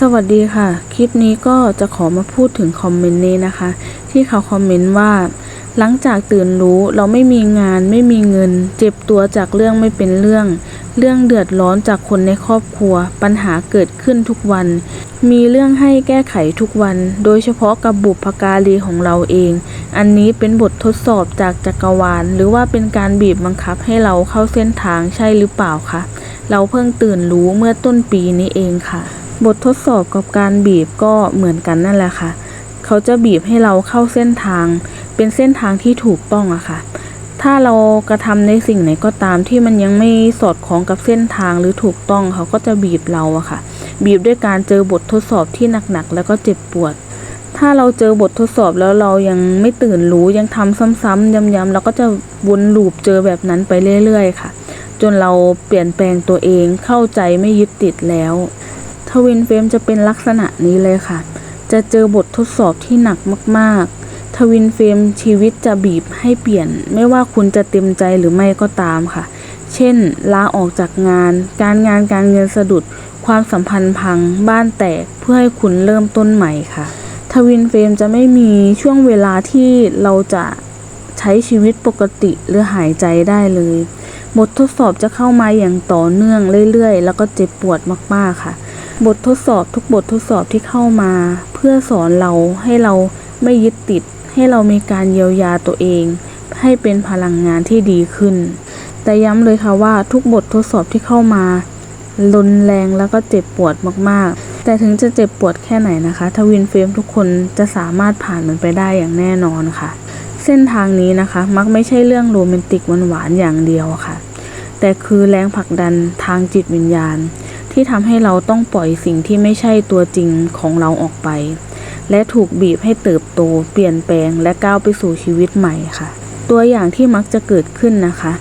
สวัสดีค่ะ คลิปนี้ก็จะขอมาพูดถึงคอมเมนต์นี้นะคะ ที่เขาคอมเมนต์ว่า หลังจากตื่นรู้เราไม่มีงานไม่มีเงิน เจ็บตัวจากเรื่องไม่เป็นเรื่อง เรื่องเดือดร้อนจากคนในครอบครัว ปัญหาเกิดขึ้นทุกวัน มีเรื่องให้แก้ไขทุกวัน โดยเฉพาะกับบุพการีของเราเอง อันนี้เป็นบททดสอบจากจักรวาล หรือว่าเป็นการบีบบังคับให้เราเข้าเส้นทางใช่หรือเปล่าคะเราเพิ่งตื่นรู้เมื่อต้นปีนี้เองค่ะ บททดสอบกับการบีบก็เหมือนกันนั่นแหละค่ะ เขาจะบีบให้เราเข้าเส้นทาง เป็นเส้นทางที่ถูกต้องอะค่ะ ถ้าเรากระทำในสิ่งไหนก็ตามที่มันยังไม่สอดคล้องกับเส้นทางหรือถูกต้องเขาก็จะบีบเราอะค่ะ บีบด้วยการเจอบททดสอบที่หนักๆแล้วก็เจ็บปวด ถ้าเราเจอบททดสอบแล้วเรายังไม่ตื่นรู้ยังทำซ้ำๆย้ำๆเราก็จะวนลูปเจอแบบนั้นไปเรื่อยๆ ค่ะ จนเราเปลี่ยนแปลงตัวเองเข้าใจไม่ยึดติดแล้ว วินเฟรมจะเป็นลักษณะนี้เลยค่ะ จะเจอบททดสอบที่หนักมากๆ ทวินเฟรมชีวิตจะบีบให้เปลี่ยน ไม่ว่าคุณจะเต็มใจหรือไม่ก็ตามค่ะ เช่น ลาออกจากงาน การงานการเงินสะดุด ความสัมพันธ์พัง บ้านแตก เพื่อให้คุณเริ่มต้นใหม่ค่ะ ทวินเฟรมจะไม่มีช่วงเวลาที่เราจะใช้ชีวิตปกติหรือหายใจได้เลยบททดสอบจะเข้ามาอย่างต่อเนื่องเรื่อยๆ แล้วก็เจ็บปวดมากๆค่ะ บททดสอบทุกบททดสอบที่เข้ามา เพื่อสอนเราให้เราไม่ยึดติด ให้เรามีการเยียวยาตัวเอง ให้เป็นพลังงานที่ดีขึ้น แต่ย้ำเลยค่ะว่าทุกบททดสอบที่เข้ามารุนแรงแล้วก็เจ็บปวดมากๆ แต่ถึงจะเจ็บปวดแค่ไหนนะคะทวินเฟรมทุกคนจะสามารถผ่านมันไปได้อย่างแน่นอนค่ะ เส้นทางนี้นะคะ มักไม่ใช่เรื่องโรแมนติกหวานๆอย่างเดียวค่ะ แต่คือแรงผลักดันทางจิตวิญญาณ ที่ทำให้เราต้องปล่อยสิ่งที่ไม่ใช่ตัวจริงของเราออกไป และถูกบีบให้เติบโต เปลี่ยนแปลงและก้าวไปสู่ชีวิตใหม่ค่ะ ตัวอย่างที่มักจะเกิดขึ้นนะคะ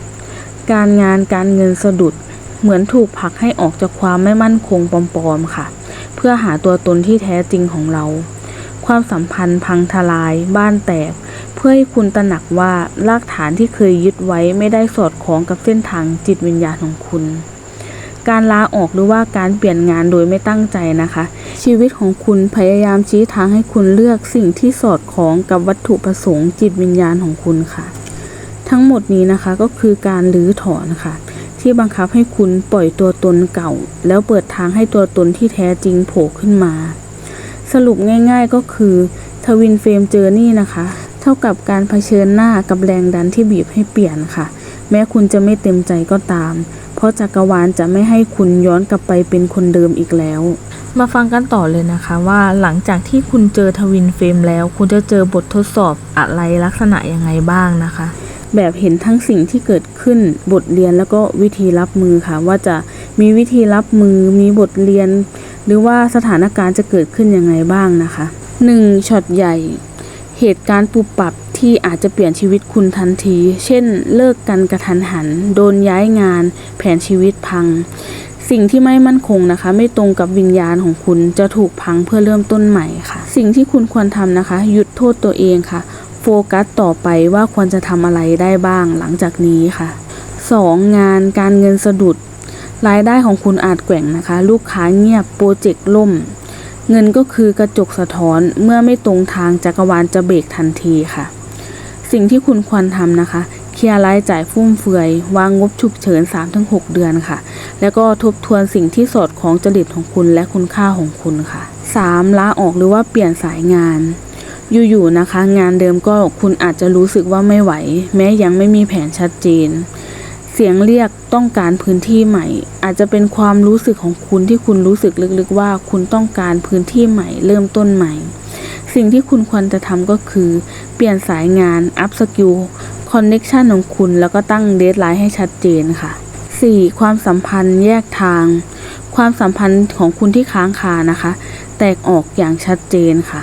การงานการเงินสะดุด เหมือนถูกผลักให้ออกจากความไม่มั่นคงปลอมๆค่ะ เพื่อหาตัวตนที่แท้จริงของเรา ความสัมพันธ์พังทลาย บ้านแตก เพื่อให้คุณตระหนักว่ารากฐานที่เคยยึดไว้ไม่ได้สอดคล้องกับเส้นทางจิตวิญญาณของคุณ การลาออกหรือว่าการเปลี่ยนงานโดยไม่ตั้งใจนะคะ ชีวิตของคุณพยายามชี้ทางให้คุณเลือกสิ่งที่สอดคล้องกับวัตถุประสงค์จิตวิญญาณของคุณค่ะ ทั้งหมดนี้นะคะก็คือการรื้อถอนค่ะ ที่บังคับให้คุณปล่อยตัวตนเก่า แล้วเปิดทางให้ตัวตนที่แท้จริงโผล่ขึ้นมา สรุปง่ายๆก็คือทวินเฟรมเจอร์นี่นะคะ เท่ากับการเผชิญหน้ากับแรงดันที่บีบให้เปลี่ยนค่ะ แม้คุณจะไม่เต็มใจก็ตาม ราะจักรวาลจะไม่ให้คุณย้อนกลับไปเป็นคนเดิมอีกแล้ว มาฟังกันต่อเลยนะคะว่าหลังจากที่คุณเจอทวินเฟรมแล้ว คุณจะเจอบททดสอบอะไรลักษณะยังไงบ้างนะคะ แบบเห็นทั้งสิ่งที่เกิดขึ้นบทเรียนแล้วก็วิธีรับมือค่ะ ว่าจะมีวิธีรับมือมีบทเรียน หรือว่าสถานการณ์จะเกิดขึ้นยังไงบ้างนะคะ 1. ช็อตใหญ่ เหตุการณ์ปุบปับ ที่อาจจะเปลี่ยนชีวิตคุณทันที เช่น เลิกกันกระทันหัน โดนย้ายงาน แผนชีวิตพัง สิ่งที่ไม่มั่นคงนะคะ ไม่ตรงกับวิญญาณของคุณจะถูกพังเพื่อเริ่มต้นใหม่ค่ะ สิ่งที่คุณควรทำนะคะ หยุดโทษตัวเองค่ะ โฟกัสต่อไปว่าควรจะทำอะไรได้บ้างหลังจากนี้ค่ะ 2. งานการเงินสะดุด รายได้ของคุณอาจแกว่งนะคะ ลูกค้าเงียบโปรเจกต์ล่มเงินก็คือกระจกสะท้อนเมื่อไม่ตรงทางจักรวาลจะเบรกทันทีค่ะ สิ่งที่คุณควรทำนะคะ เคลียร์รายจ่ายฟุ่มเฟือย วางงบฉุกเฉิน 3-6 เดือนค่ะ แล้วก็ทบทวนสิ่งที่สอดคล้องจริตของคุณและคุณค่าของคุณค่ะ 3. ลาออกหรือว่าเปลี่ยนสายงานอยู่ๆนะคะ งานเดิมก็คุณอาจจะรู้สึกว่าไม่ไหว แม้ยังไม่มีแผนชัดเจน เสียงเรียกต้องการพื้นที่ใหม่ อาจจะเป็นความรู้สึกของคุณที่คุณรู้สึกลึกๆว่า คุณต้องการพื้นที่ใหม่ เริ่มต้นใหม่ สิ่งที่คุณควรจะทำก็คือ เปลี่ยนสายงาน อัพสกิล คอนเน็ชันของคุณ แล้วก็ตั้งเดทไลน์ให้ชัดเจนค่ะ 4. ความสัมพันธ์แยกทาง ความสัมพันธ์ของคุณที่ค้างคานะคะ แตกออกอย่างชัดเจนค่ะ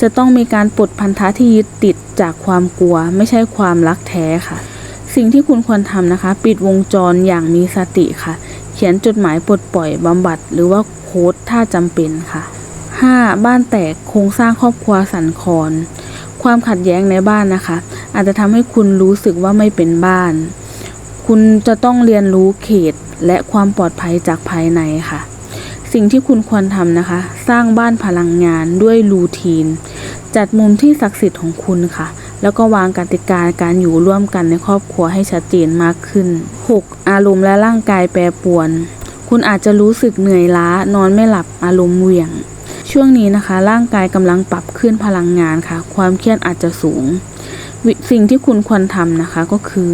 จะต้องมีการปลดพันธะที่ยึดติดจากความกลัว ไม่ใช่ความรักแท้ค่ะ สิ่งที่คุณควรทำนะคะ ปิดวงจรอย่างมีสติค่ะ เขียนจดหมายปลดปล่อยบำบัด หรือว่าโค้ดถ้าจำเป็นค่ะ 5. บ้านแตกโครงสร้างครอบครัวสั่นคลอนความขัดแย้งในบ้านนะคะ อาจจะทำให้คุณรู้สึกว่าไม่เป็นบ้าน คุณจะต้องเรียนรู้เขตและความปลอดภัยจากภายในค่ะ สิ่งที่คุณควรทำนะคะ สร้างบ้านพลังงานด้วยรูทีน จัดมุมที่ศักดิ์สิทธิ์ของคุณค่ะ แล้วก็วางกติกาการอยู่ร่วมกันในครอบครัวให้ชัดเจนมากขึ้น 6. อารมณ์และร่างกายแปรปรวน คุณอาจจะรู้สึกเหนื่อยล้านอนไม่หลับอารมณ์เหวี่ยง ช่วงนี้นะคะ ร่างกายกำลังปรับขึ้นพลังงานค่ะ ความเครียดอาจจะสูง สิ่งที่คุณควรทำนะคะก็คือ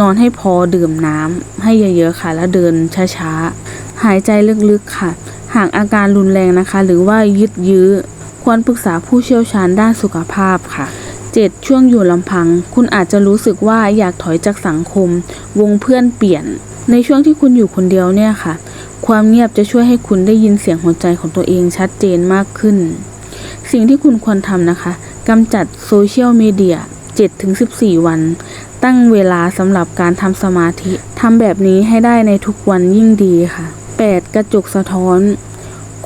นอนให้พอดื่มน้ำให้เยอะๆค่ะ แล้วเดินช้าๆ หายใจลึกๆค่ะ หากอาการรุนแรงนะคะ หรือว่ายึดยื้อ ควรปรึกษาผู้เชี่ยวชาญด้านสุขภาพค่ะ 7. ช่วงอยู่ลำพัง คุณอาจจะรู้สึกว่าอยากถอยจากสังคม วงเพื่อนเปลี่ยน ในช่วงที่คุณอยู่คนเดียวเนี่ยค่ะ ความเงียบจะช่วยให้คุณได้ยินเสียงหัวใจของตัวเองชัดเจนมากขึ้น สิ่งที่คุณควรทำนะคะกำจัดโซเชียลมีเดีย7-14 วัน ตั้งเวลาสำหรับการทำสมาธิทำแบบนี้ให้ได้ในทุกวันยิ่งดีค่ะ 8. กระจกสะท้อน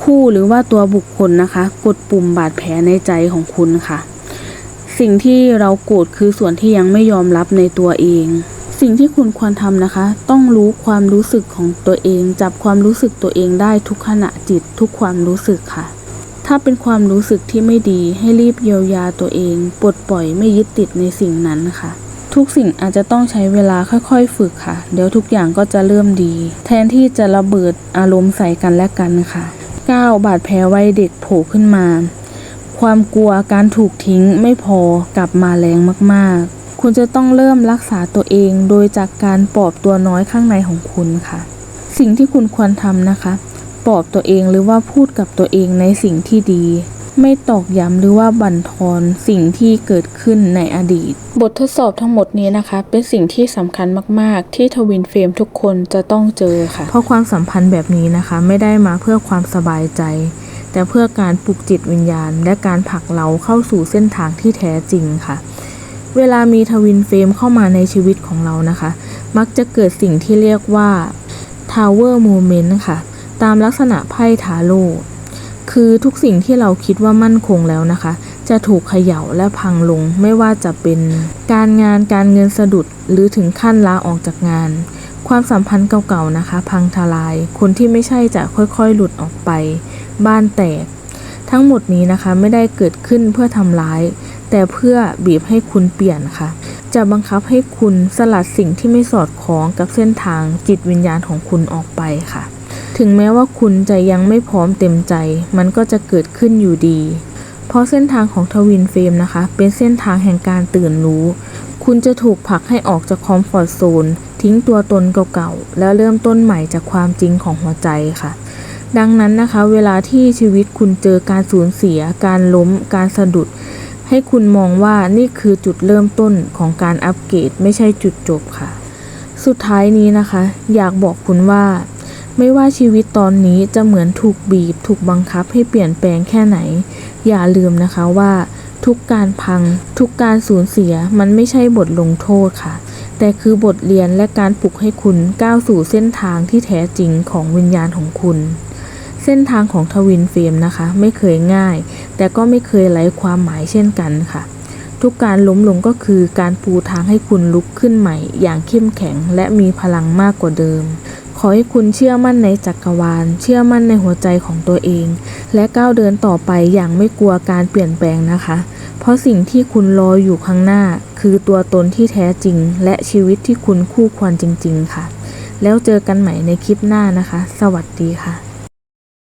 คู่หรือว่าตัวบุคคลนะคะ กดปุ่มบาดแผลในใจของคุณค่ะ สิ่งที่เราโกรธคือส่วนที่ยังไม่ยอมรับในตัวเอง สิ่งที่คุณควรทำนะคะ ต้องรู้ความรู้สึกของตัวเอง จับความรู้สึกตัวเองได้ทุกขณะจิตทุกความรู้สึกค่ะ ถ้าเป็นความรู้สึกที่ไม่ดีให้รีบเยียวยาตัวเอง ปลดปล่อยไม่ยึดติดในสิ่งนั้นค่ะ ทุกสิ่งอาจจะต้องใช้เวลาค่อยๆฝึกค่ะ เดี๋ยวทุกอย่างก็จะเริ่มดี แทนที่จะระเบิดอารมณ์ใส่กันและกันค่ะ 9. บาดแผลวัยเด็กโผล่ขึ้นมา ความกลัวการถูกทิ้งไม่พอกลับมาแรงมากๆ คุณจะต้องเริ่มรักษาตัวเองโดยจากการปลอบตัวน้อยข้างในของคุณค่ะ สิ่งที่คุณควรทำนะคะปลอบตัวเองหรือว่าพูดกับตัวเองในสิ่งที่ดี ไม่ตอกย้ำหรือว่าบั่นทอนสิ่งที่เกิดขึ้นในอดีต บททดสอบทั้งหมดนี้นะคะ เป็นสิ่งที่สำคัญมาก ๆ ที่ทวินเฟรมทุกคนจะต้องเจอค่ะ เพราะความสัมพันธ์แบบนี้นะคะ ไม่ได้มาเพื่อความสบายใจแต่เพื่อการปลุกจิตวิญญาณ และการผลักเราเข้าสู่เส้นทางที่แท้จริงค่ะ เวลามีทวินเฟรมเข้ามาในชีวิตของเรานะคะ มักจะเกิดสิ่งที่เรียกว่า Tower Moment ค่ะ ตามลักษณะไพ่ทาโร่คือทุกสิ่งที่เราคิดว่ามั่นคงแล้วนะคะ จะถูกเขย่าและพังลงไม่ว่าจะเป็นการงานการเงินสะดุดหรือถึงขั้นลาออกจากงาน ความสัมพันธ์เก่าๆนะคะ พังทลาย คนที่ไม่ใช่จะค่อยๆ หลุดออกไป บ้านแตก ทั้งหมดนี้นะคะไม่ได้เกิดขึ้นเพื่อทำร้าย แต่เพื่อบีบให้คุณเปลี่ยนค่ะ จะบังคับให้คุณสลัดสิ่งที่ไม่สอดคล้องกับเส้นทางจิตวิญญาณของคุณออกไปค่ะ ถึงแม้ว่าคุณจะยังไม่พร้อมเต็มใจ มันก็จะเกิดขึ้นอยู่ดี เพราะเส้นทางของทวินเฟรมนะคะ เป็นเส้นทางแห่งการตื่นรู้ คุณจะถูกผลักให้ออกจากคอมฟอร์ทโซนทิ้งตัวตนเก่าๆแล้วเริ่มต้นใหม่จากความจริงของหัวใจค่ะดังนั้นนะคะ เวลาที่ชีวิตคุณเจอการสูญเสีย การล้ม การสะดุด ให้คุณมองว่านี่คือจุดเริ่มต้นของการอัปเกรดไม่ใช่จุดจบค่ะ สุดท้ายนี้นะคะ อยากบอกคุณว่า ไม่ว่าชีวิตตอนนี้จะเหมือนถูกบีบ ถูกบังคับให้เปลี่ยนแปลงแค่ไหน อย่าลืมนะคะว่า ทุกการพัง ทุกการสูญเสียมันไม่ใช่บทลงโทษค่ะ แต่คือบทเรียนและการปลุกให้คุณก้าวสู่เส้นทางที่แท้จริงของวิญญาณของคุณ เส้นทางของทวินเฟรมนะคะ ไม่เคยง่าย แต่ก็ไม่เคยไร้ความหมายเช่นกันค่ะ ทุกการล้มลงก็คือการปูทางให้คุณลุกขึ้นใหม่ อย่างเข้มแข็งและมีพลังมากกว่าเดิม ขอให้คุณเชื่อมั่นในจักรวาล เชื่อมั่นในหัวใจของตัวเอง และก้าวเดินต่อไปอย่างไม่กลัวการเปลี่ยนแปลงนะคะ เพราะสิ่งที่คุณรออยู่ข้างหน้า คือตัวตนที่แท้จริง และชีวิตที่คุณคู่ควรจริง ๆ ค่ะ แล้วเจอกันใหม่ในคลิปหน้านะคะ สวัสดีค่ะ